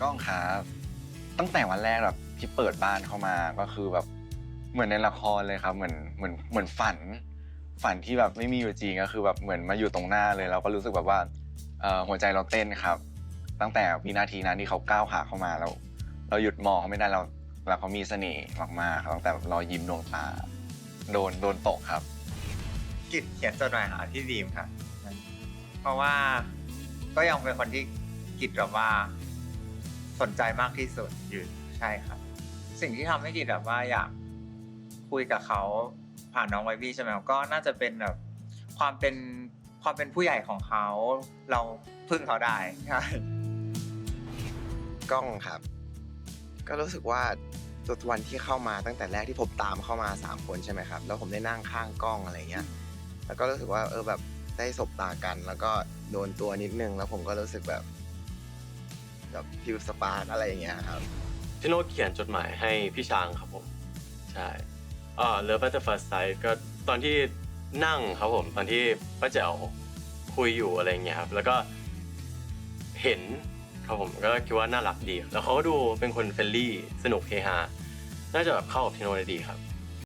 กล้องครับตั้งแต่วันแรกแบบที่เปิดบ้านเข้ามาก็คือแบบเหมือนในละครเลยครับ เหมือนเหมือนเหมือนฝัน ฝันที่แบบไม่มีอยู่จริงก็คือแบบเหมือนมาอยู่ตรงหน้าเลยเราก็รู้สึกแบบว่าเอ่อหัวใจเราเต้นครับ ตั้งแต่วินาทีนั้นที่เขาก้าวขาเข้ามาแล้วเราหยุดมองเขาไม่ได้เราแล้วเขามีเสน่ห์มากๆครับตั้งแต่แบบรอยยิ้มดวงตาโดนโดนตกครับ กิจเขียนจดหมายหาพี่บีมค่ะ เพราะว่าก็ยังเป็นคนที่กิจแบบว่า สนใจมากที่สุดอยู่ใช่ครับ สิ่งที่ทำให้กิจแบบว่าอยากคุยกับเขาผ่านน้องไวบี้ใช่ไหมครับก็น่าจะเป็นแบบความเป็นความเป็นผู้ใหญ่ของเขา เราพึ่งเขาได้ใช่กล้องครับ ก็รู้สึกว่าตัววันที่เข้ามาตั้งแต่แรกที่ผมตามเข้ามาสามคนใช่ไหมครับแล้วผมได้นั่งข้างกล้องอะไรเงี้ยแล้วก็รู้สึกว่าเออแบบได้สบตากัน แล้วก็โดนตัวนิดนึงแล้วผมก็รู้สึกแบบ แบบฟิลสปาร์กอะไรอย่างเงี้ยครับพี่โน้ตเขียนจดหมายให้พี่ช้างครับผม ใช่อ่า Love at the first sight ก็ตอนที่นั่งครับผมตอนที่ป้าแจ๋วคุยอยู่อะไรเงี้ยครับ แล้วก็เห็นครับผมก็คิดว่าน่ารักดี แล้วเขาก็ดูเป็นคนเฟรนลี่สนุกเฮฮาน่าจะแบบเข้ากับพี่โน้ตได้ดีครับ